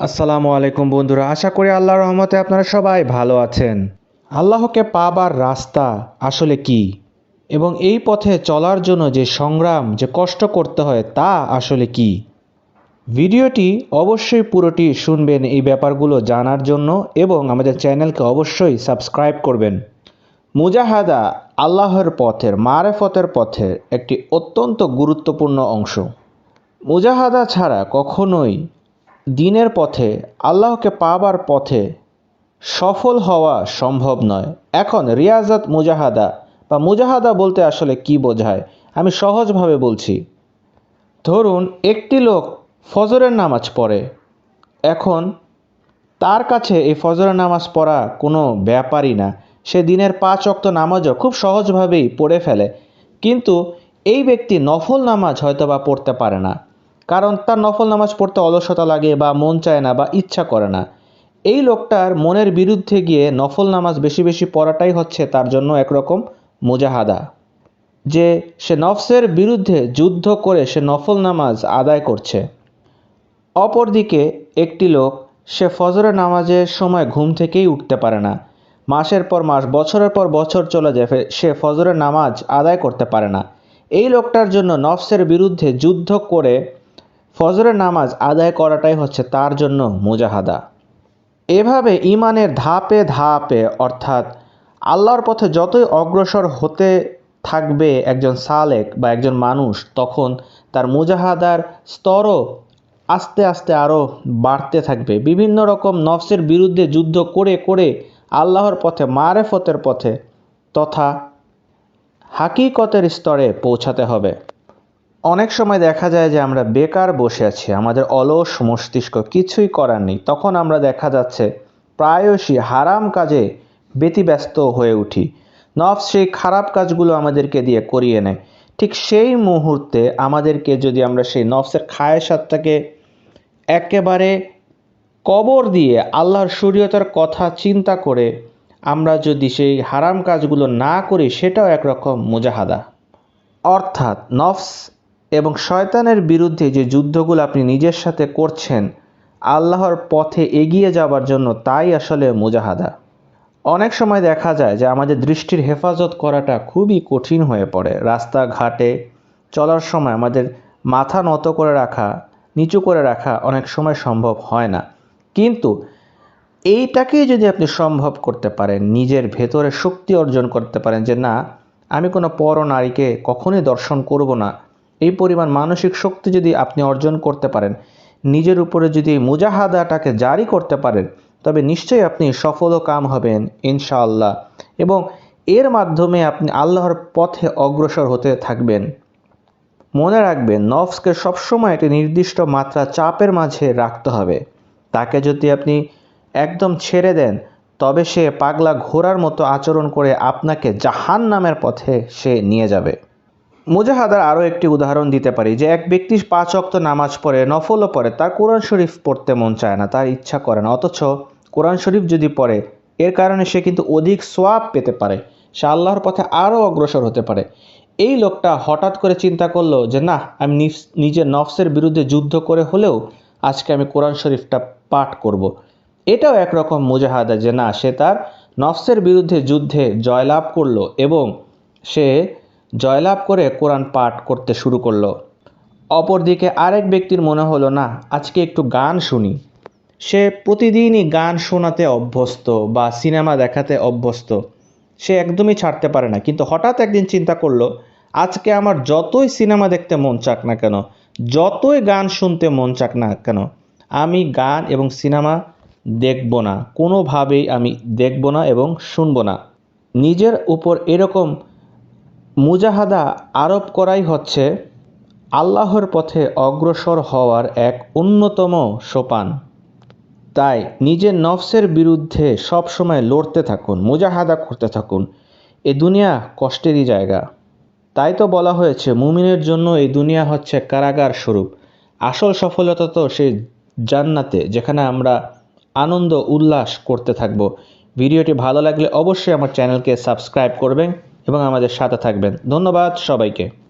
আসসালামু আলাইকুম বন্ধুরা, আশা করি আল্লাহর রহমতে আপনারা সবাই ভালো আছেন। আল্লাহকে পাবার রাস্তা আসলে কি? এবং এই পথে চলার জন্য যে সংগ্রাম, যে কষ্ট করতে হয় তা আসলে কি? ভিডিওটি অবশ্যই পুরোটি শুনবেন এই ব্যাপারগুলো জানার জন্য এবং আমাদের চ্যানেলকে অবশ্যই সাবস্ক্রাইব করবেন। মুজাহাদা আল্লাহর পথের, মারেফতের পথের একটি অত্যন্ত গুরুত্বপূর্ণ অংশ। মুজাহাদা ছাড়া কখনোই দিনের পথে, আল্লাহকে পাবার পথে সফল হওয়া সম্ভব নয়। এখন রিয়াজাত মুজাহাদা বা মুজাহাদা বলতে আসলে কি বোঝায়? আমি সহজভাবে বলছি। ধরুন, একটি লোক ফজরের নামাজ পড়ে। এখন তার কাছে এই ফজরের নামাজ পড়া কোনো ব্যাপারই না। সে দিনের পাঁচ অক্ত নামাজও খুব সহজভাবেই পড়ে ফেলে। কিন্তু এই ব্যক্তি নফল নামাজ হয়তো বা পড়তে পারে না। কারণ তার নফল নামাজ পড়তে অলসতা লাগে বা মন চায় না বা ইচ্ছা করে না। এই লোকটার মনের বিরুদ্ধে গিয়ে নফল নামাজ বেশি বেশি পড়াটাই হচ্ছে তার জন্য একরকম মোজাহাদা। যে সে নফসের বিরুদ্ধে যুদ্ধ করে সে নফল নামাজ আদায় করছে। অপরদিকে একটি লোক সে ফজরের নামাজের সময় ঘুম থেকেই উঠতে পারে না। মাসের পর মাস, বছরের পর বছর চলে যায় সে ফজরের নামাজ আদায় করতে পারে না। এই লোকটার জন্য নফসের বিরুদ্ধে যুদ্ধ করে ফজরের নামাজ আদায় করাটাই হচ্ছে তার জন্য মুজাহাদা। এভাবে ইমানের ধাপে ধাপে, অর্থাৎ আল্লাহর পথে যতই অগ্রসর হতে থাকবে একজন সালেক বা একজন মানুষ, তখন তার মুজাহাদার স্তরও আস্তে আস্তে আরও বাড়তে থাকবে। বিভিন্ন রকম নফসের বিরুদ্ধে যুদ্ধ করে করে আল্লাহর পথে, মারেফতের পথে তথা হাকিকতের স্তরে পৌঁছাতে হবে। অনেক সময় দেখা যায় যে আমরা বেকার বসে আছি, আমাদের অলস মস্তিষ্ক কিছুই করার নেই, তখন আমরা দেখা যাচ্ছে প্রায়শই হারাম কাজে ব্যতিব্যস্ত হয়ে উঠি। নফস সেই খারাপ কাজগুলো আমাদেরকে দিয়ে করিয়ে নেয়। ঠিক সেই মুহূর্তে আমাদেরকে যদি আমরা সেই নফসের খায়েসাতটাকে একেবারে কবর দিয়ে আল্লাহর শরীয়তার কথা চিন্তা করে আমরা যদি সেই হারাম কাজগুলো না করি, সেটাও একরকম মুজাহাদা। অর্থাৎ নফস এবং শয়তানের বিরুদ্ধে যে যুদ্ধগুলো আপনি নিজের সাথে করছেন, আল্লাহর পথে এগিয়ে যাবার জন্য তাই আসলে মুজাহাদা। অনেক সময় দেখা যায় যে আমাদের দৃষ্টির হেফাজত করাটা খুবই কঠিন হয়ে পড়ে। রাস্তাঘাটে চলার সময় আমাদের মাথা নত করে রাখা, নিচু করে রাখা অনেক সময় সম্ভব হয় না। কিন্তু এইটাকেই যদি আপনি সম্ভব করতে পারেন, নিজের ভেতরে শক্তি অর্জন করতে পারেন যে, না, আমি কোনো পর নারীকে কখনোই দর্শন করব না এই পরিমাণ মানসিক শক্তি যদি আপনি অর্জন করতে পারেন, নিজের উপরে যদি এই মুজাহাদাটাকে জারি করতে পারেন, তবে নিশ্চয়ই আপনি সফল কাম হবেন, ইনশাআল্লাহ। এবং এর মাধ্যমে আপনি আল্লাহর পথে অগ্রসর হতে থাকবেন। মনে রাখবেন, নফসকে সবসময় একটি নির্দিষ্ট মাত্রা চাপের মাঝে রাখতে হবে। তাকে যদি আপনি একদম ছেড়ে দেন, তবে সে পাগলা ঘোড়ার মতো আচরণ করে আপনাকে জাহান নামের পথে সে নিয়ে যাবে। মুজাহাদার আরও একটি উদাহরণ দিতে পারি, যে এক ব্যক্তি পাঁচ অক্ত নামাজ পড়ে নফলও পড়ে, তার কোরআন শরীফ পড়তে মন চায় না, তার ইচ্ছা করে না অথচ কোরআন শরীফ যদি পড়ে, এর কারণে সে কিন্তু অধিক সোয়াব পেতে পারে, সে আল্লাহর পথে আরও অগ্রসর হতে পারে এই লোকটা হঠাৎ করে চিন্তা করল যে না আমি নিজের নফসের বিরুদ্ধে যুদ্ধ করে হলেও আজকে আমি কোরআন শরীফটা পাঠ করব। এটাও একরকম মুজাহাদা, যে না, সে তার নফসের বিরুদ্ধে যুদ্ধে জয়লাভ করল এবং সে জয়লাভ করে কোরআন পাঠ করতে শুরু করল। অপরদিকে আরেক ব্যক্তির মনে হলো, না, আজকে একটু গান শুনি। সে প্রতিদিনই গান শোনাতে অভ্যস্ত বা সিনেমা দেখাতে অভ্যস্ত। সে একদমই ছাড়তে পারে না। কিন্তু হঠাৎ একদিন চিন্তা করল, আজকে আমার যতই সিনেমা দেখতে মন চাক না কেন, যতই গান শুনতে মন চাক না কেন, আমি গান এবং সিনেমা দেখব না। কোনোভাবেই আমি দেখব না এবং শুনব না। নিজের উপর এরকম মুজাহাদা আরোপ করাই হচ্ছে আল্লাহর পথে অগ্রসর হওয়ার এক অন্যতম সোপান। তাই নিজের নফসের বিরুদ্ধে সবসময় লড়তে থাকুন, মুজাহাদা করতে থাকুন। এ দুনিয়া কষ্টেরই জায়গা। তাই তো বলা হয়েছে, মুমিনের জন্য এই দুনিয়া হচ্ছে কারাগার স্বরূপ। আসল সফলতা তো সেই জান্নাতে, যেখানে আমরা আনন্দ, উল্লাস করতে থাকব। ভিডিওটি ভালো লাগলে অবশ্যই আমার চ্যানেলকে সাবস্ক্রাইব করবেন। এবং আমাদের সাথে থাকবেন। ধন্যবাদ সবাইকে।